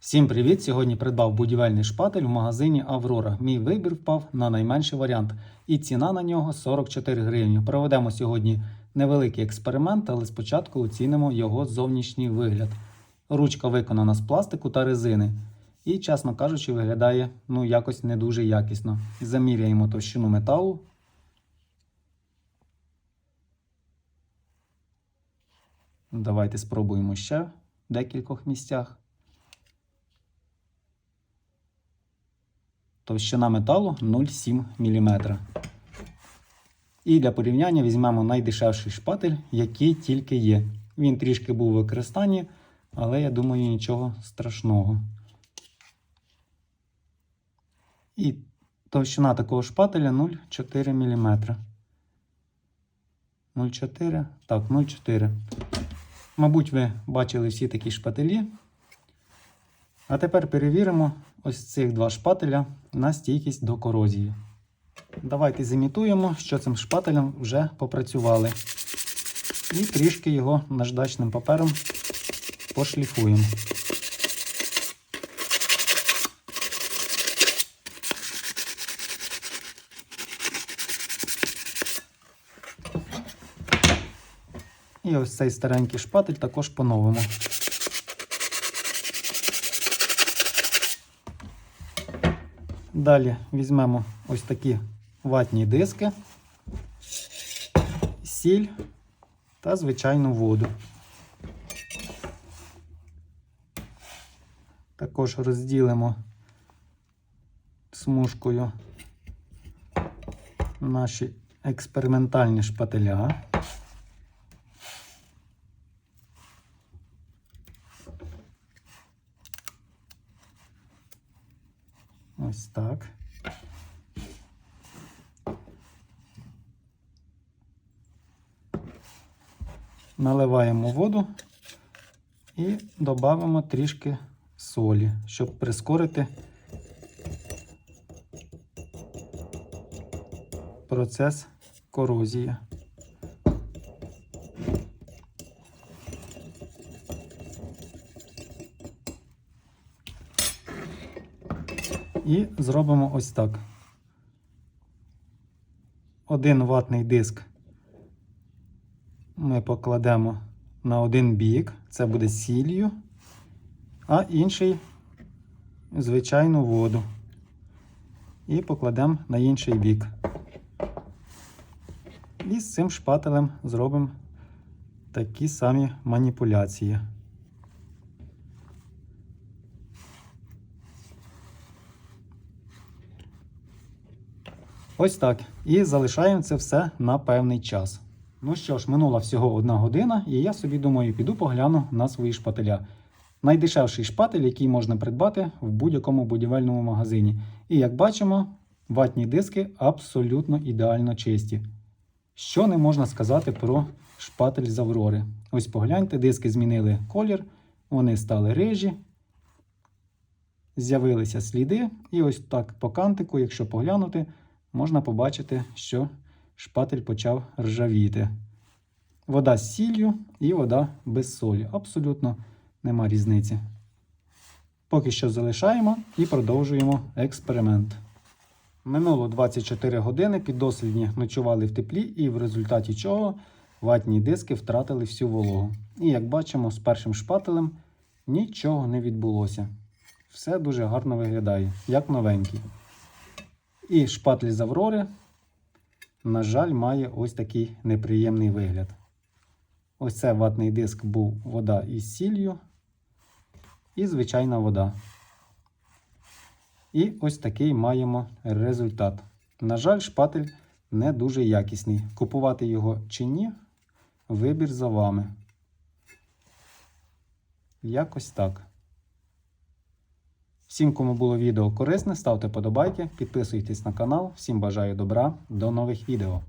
Всім привіт! Сьогодні придбав будівельний шпатель в магазині Аврора. Мій вибір впав на найменший варіант, і ціна на нього 44 гривні. Проведемо сьогодні невеликий експеримент, але спочатку оцінимо його зовнішній вигляд. Ручка виконана з пластику та резини. І, чесно кажучи, виглядає ну, якось не дуже якісно. Заміряємо товщину металу. Давайте спробуємо ще в декількох місцях. Товщина металу 0,7 мм. І для порівняння візьмемо найдешевший шпатель, який тільки є. Він трішки був у використанні, але я думаю, нічого страшного. І товщина такого шпателя 0,4 мм. 0,4. Так, 0,4. Мабуть, ви бачили всі такі шпателі. А тепер перевіримо ось цих два шпателя на стійкість до корозії. Давайте зімітуємо, що цим шпателем вже попрацювали. І трішки його наждачним папером пошліфуємо. І ось цей старенький шпатель також поновимо. Далі візьмемо ось такі ватні диски, сіль та звичайну воду. Також розділимо смужкою наші експериментальні шпателя. Ось так. Наливаємо воду і додамо трішки солі, щоб прискорити процес корозії. І зробимо ось так. Один ватний диск ми покладемо на один бік, це буде сіллю, а інший звичайну воду. І покладемо на інший бік. І з цим шпателем зробимо такі самі маніпуляції. Ось так. І залишаємо це все на певний час. Ну що ж, минула всього одна година, і я собі думаю, піду погляну на свої шпателя. Найдешевший шпатель, який можна придбати в будь-якому будівельному магазині. І як бачимо, ватні диски абсолютно ідеально чисті. Що не можна сказати про шпатель з Аврори. Ось погляньте, диски змінили колір, вони стали рижі. З'явилися сліди, і ось так по кантику, якщо поглянути, можна побачити, що шпатель почав ржавіти. Вода з сіллю і вода без солі. Абсолютно нема різниці. Поки що залишаємо і продовжуємо експеримент. Минуло 24 години, піддослідні ночували в теплі, і в результаті чого ватні диски втратили всю вологу. І як бачимо, з першим шпателем нічого не відбулося. Все дуже гарно виглядає, як новенький. І шпатель з Аврори, на жаль, має ось такий неприємний вигляд. Ось це ватний диск був вода із сіллю і звичайна вода. І ось такий маємо результат. На жаль, шпатель не дуже якісний. Купувати його чи ні, вибір за вами. Якось так. Всім, кому було відео корисне, ставте подобайки, підписуйтесь на канал. Всім бажаю добра, до нових відео.